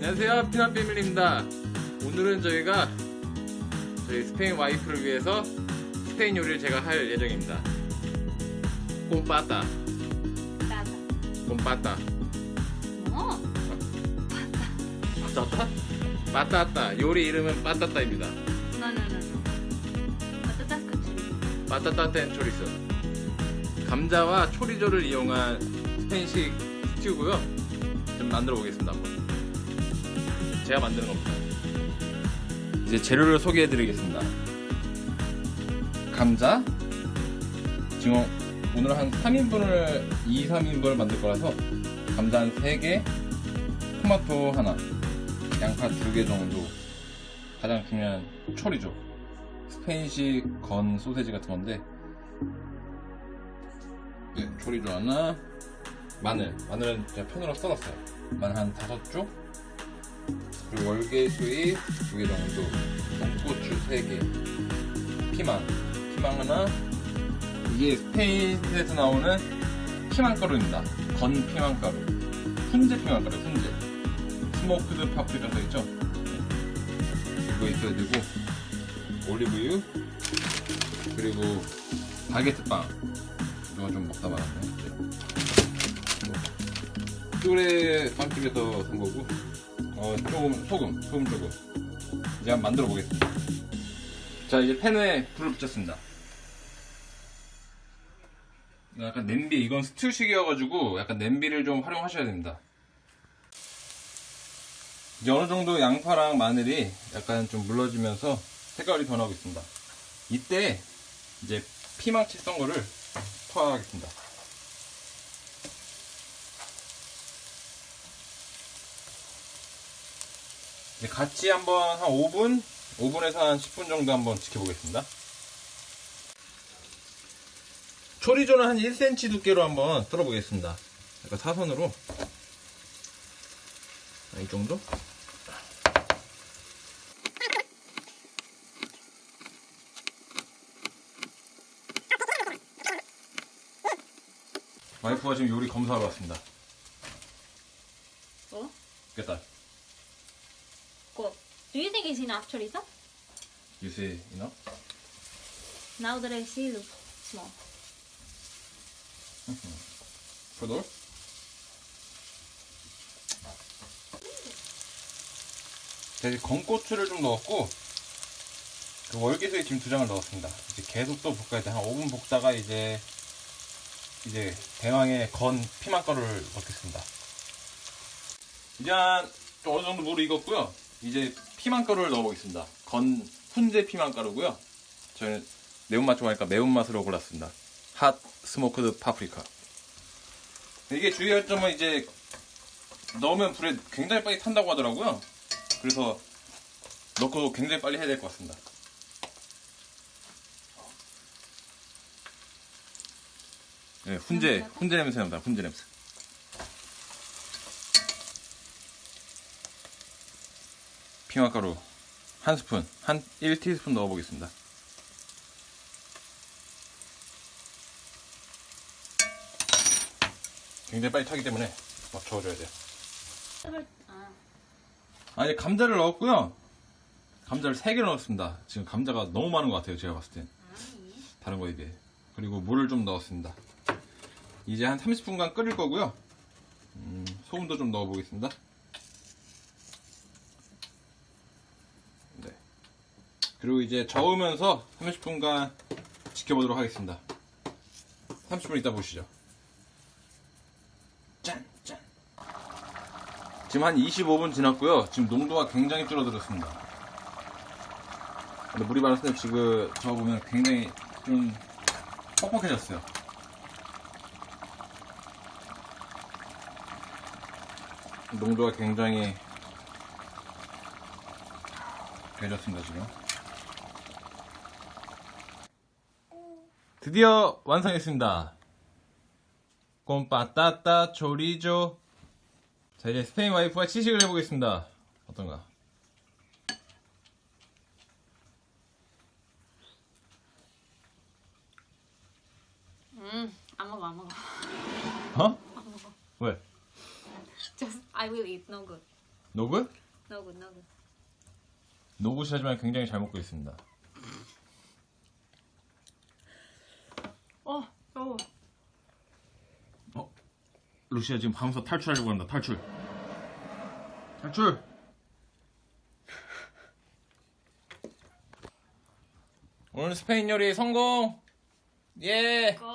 안녕하세요. 피넛 패밀리입니다. 오늘은 저희가 저희 스페인 와이프를 위해서 스페인 요리를 제가 할 예정입니다. 꼼빠따 Tata. 꼼빠따 No. 빠따따? 빠따따 요리 이름은 빠따따입니다. Chorizo. 빠따따 땐 초리소 감자와 초리조를 이용한 스페인식 스튜고요. 좀 만들어 보겠습니다 한번 제가 만드는 겁니다. 이제 재료를 소개해 드리겠습니다. 감자 지금 오늘 한 3인분을 2, 3인분을 만들 거라서 감자 한 3개 토마토 하나 양파 2개 정도 가장 중요한 초리조 스페인식 건 소세지 같은 건데 네, 초리조 하나 마늘. 마늘은 제가 편으로 써놨어요. 마늘 한 다섯 쪽 그리고 월계수잎 두 개 정도 홍고추 세 개 피망. 피망 하나 이게 스페인에서 나오는 피망가루입니다. 건 피망가루. 훈제 피망가루 훈제. 스모크드 파프리카 써 있죠? 이거 있어야 되고 올리브유 그리고 바게트 빵. 이거 좀 먹다 말았네. 뚜레 빵집에서 산 거고 어 조금 소금 소금 조금 이제 한번 만들어 보겠습니다 자 이제 팬에 불을 붙였습니다 약간 냄비 이건 스튜식이어가지고 약간 냄비를 좀 활용하셔야 됩니다 이제 어느 정도 양파랑 마늘이 약간 좀 물러지면서 색깔이 변하고 있습니다. 이때 이제 피망치 썬 거를 투하하겠습니다. 이제 같이 한번 한 5분, 5분에서 한 10분 정도 한번 지켜보겠습니다. 초리조는 한 1cm 두께로 한번 썰어보겠습니다. 약간 사선으로. 이 정도? 와이프가 지금 요리 검사하러 왔습니다. ¿Qué tal? Do you think it's enough chorizo? You see, you know? Now that I see, look small. 포도? 자, 이제 건고추를 좀 넣었고, 그 월계수에 지금 두 장을 넣었습니다. 이제 계속 또 볶아야 돼. 한 5분 볶다가 이제, 이제 대왕의 건 피망가루를 넣겠습니다. 이제 한 어느 정도 물이 익었고요. 이제 피망가루를 넣어보겠습니다. 건 훈제 피망가루고요. 저는 매운맛 좋아하니까 매운맛으로 골랐습니다. 핫 스모크드 파프리카. 이게 주의할 점은 이제 넣으면 불에 굉장히 빨리 탄다고 하더라고요. 그래서 넣고 굉장히 빨리 해야 될 것 같습니다. 네, 훈제, 훈제 냄새 납니다. 훈제 냄새. 핑화가루 한 스푼, 한 1티스푼 넣어보겠습니다. 굉장히 빨리 타기 때문에 막 저어줘야 돼요. 아, 이제 감자를 넣었고요. 감자를 3개 넣었습니다. 지금 감자가 너무 많은 것 같아요. 제가 봤을 땐. 다른 거에 비해. 그리고 물을 좀 넣었습니다. 이제 한 30분간 끓일 거고요. 음, 소금도 좀 넣어보겠습니다. 그리고 이제 저으면서 30분간 지켜보도록 하겠습니다. 30분 있다 보시죠. 짠, 짠. 지금 한 25분 지났고요. 지금 농도가 굉장히 줄어들었습니다. 근데 물이 많았을 때 지금 저 보면 굉장히 좀 뻑뻑해졌어요. 농도가 굉장히 되졌습니다, 지금. 드디어 완성했습니다. 꼼빠따따 조리조 자 이제 스페인 와이프와 시식을 해보겠습니다 어떤가 Mm, 안 먹어, 안 먹어. 어? 왜? Just I will eat. No good. 노굿? 너구 너구. 노굿이지만 굉장히 잘 먹고 있습니다. 어 너구. 어? 루시아 지금 방에서 탈출하려고 한다. 탈출. 탈출. 오늘 스페인 요리 성공. 예. 고.